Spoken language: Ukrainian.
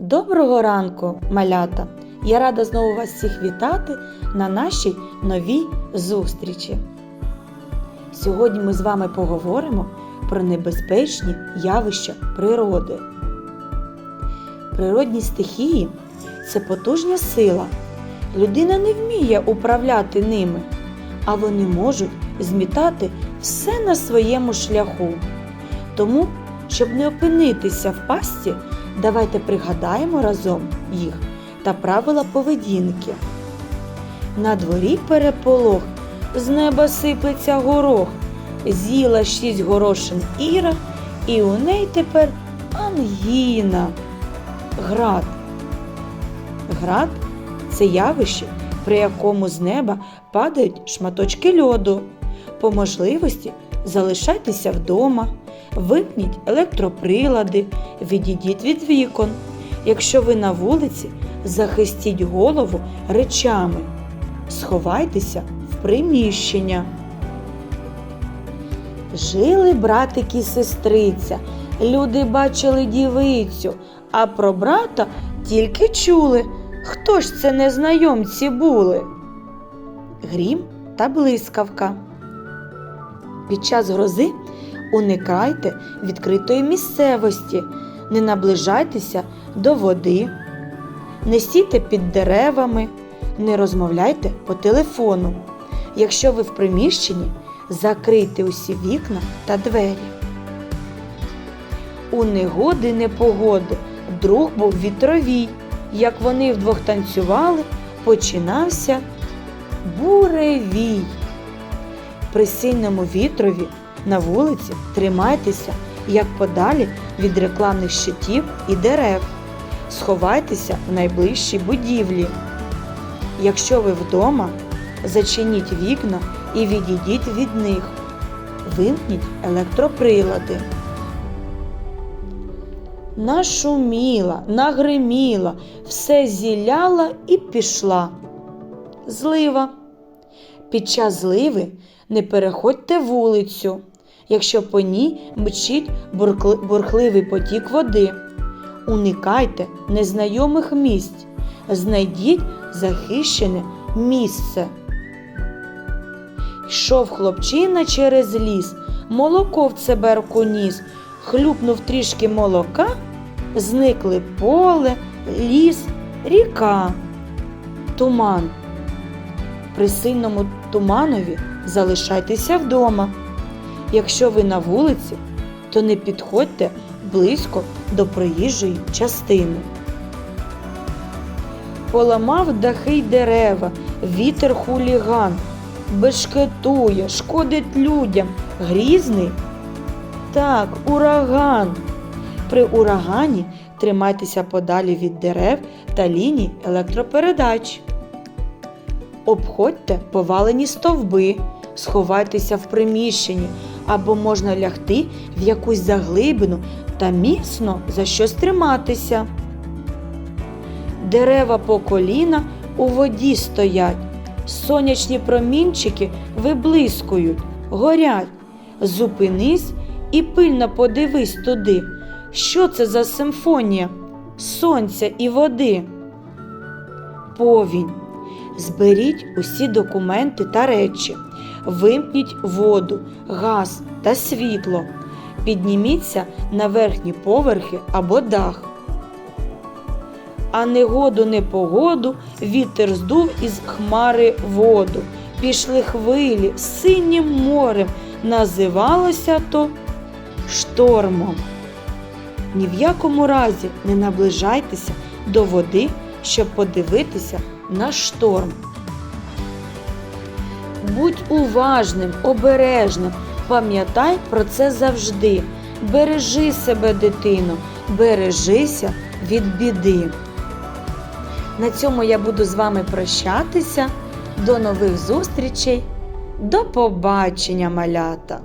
Доброго ранку, малята! Я рада знову вас всіх вітати на нашій новій зустрічі. Сьогодні ми з вами поговоримо про небезпечні явища природи. Природні стихії це потужна сила. Людина не вміє управляти ними, а вони можуть змітати все на своєму шляху. Тому, щоб не опинитися в пасті, давайте пригадаємо разом їх та правила поведінки. На дворі переполох, з неба сиплеться горох, з'їла шість горошин Іра, і у неї тепер ангіна. Град. Град це явище, при якому з неба падають шматочки льоду. По можливості залишайтеся вдома, вимкніть електроприлади, відійдіть від вікон. Якщо ви на вулиці, захистіть голову речами, сховайтеся в приміщення. Жили братик і сестриця, люди бачили дівицю, а про брата тільки чули. Хто ж це незнайомці були? Грім та блискавка. Під час грози уникайте відкритої місцевості, не наближайтеся до води, не сійте під деревами, не розмовляйте по телефону. Якщо ви в приміщенні, закрийте усі вікна та двері. У негоди непогоди друг був вітровій. Як вони вдвох танцювали, починався буревій. При сильному вітрові на вулиці тримайтеся як подалі від рекламних щитів і дерев. Сховайтеся в найближчій будівлі. Якщо ви вдома, зачиніть вікна і відійдіть від них. Вимкніть електроприлади. Нашуміла, нагриміла, все зіляла і пішла. Злива. Під час зливи не переходьте вулицю, якщо по ній мчить бурхливий потік води. Уникайте незнайомих місць, знайдіть захищене місце. Йшов хлопчина через ліс, молоко в цеберку ніс, хлюпнув трішки молока, зникли поле, ліс, ріка, туман. При сильному туманові залишайтеся вдома. Якщо ви на вулиці, то не підходьте близько до проїжджої частини. Поламав дахи й дерева, вітер хуліган, бешкетує, шкодить людям, грізний. Так, ураган. При урагані тримайтеся подалі від дерев та ліній електропередач. Обходьте повалені стовби, сховайтеся в приміщенні або можна лягти в якусь заглибину та міцно за щось триматися. Дерева по коліна у воді стоять, сонячні промінчики виблискують, горять. Зупинись і пильно подивись туди. Що це за симфонія сонця і води? Повінь. Зберіть усі документи та речі, вимкніть воду, газ та світло. Підніміться на верхні поверхи або дах. А негоду непогоду вітер здув із хмари воду. Пішли хвилі синім морем. Називалося то штормом. Ні в якому разі не наближайтеся до води, щоб подивитися на шторм. Будь уважним, обережним, пам'ятай про це завжди. Бережи себе, дитино, бережися від біди. На цьому я буду з вами прощатися. До нових зустрічей. До побачення, малята!